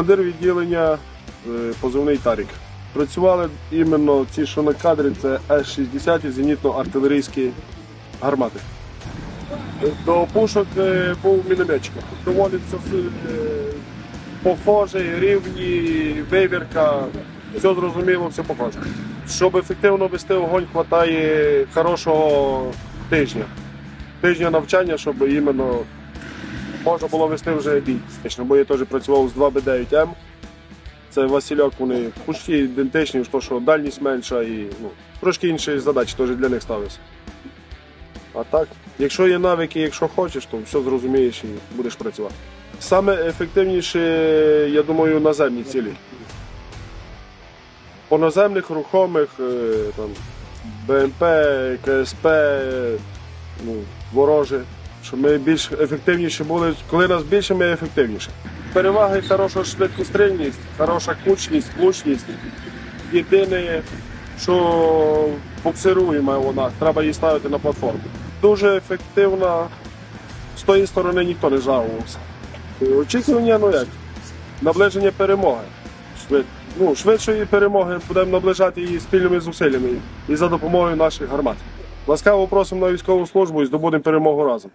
Командир відділення е, позивний Тарік. Працювали іменно ці, що на кадрі, це С-60 зенітно-артилерійські гармати. До пушок е, був мінометчик. Доволі це похоже, рівні, вивірка, все зрозуміло, все похоже. Щоб ефективно вести огонь, вистачає хорошого тижня. Тижня навчання, щоб іменно можна було вести вже бій. Бо я теж працював з 2Б9М. Це Васильок, вони почти ідентичні, то, що дальність менша і ну, трошки інші задачі теж для них ставилися. А так, якщо є навики, якщо хочеш, то все зрозумієш і будеш працювати. Саме ефективніше, я думаю, наземні цілі. По наземних рухомих, е, там, БМП, КСП, ну, ворожі, щоб ми більш ефективніші були. Коли нас більше, ми ефективніші. Переваги хороша швидкострільність, хороша кучність, влучність. Єдине, що буксируємо вона, треба її ставити на платформу. Дуже ефективна, з тої сторони ніхто не жалувався. Очікування, ну як, наближення перемоги. Швид, ну, швидшої перемоги будемо наближати її спільними зусиллями і за допомогою наших гармат. Ласкаво просимо на військову службу і здобудемо перемогу разом.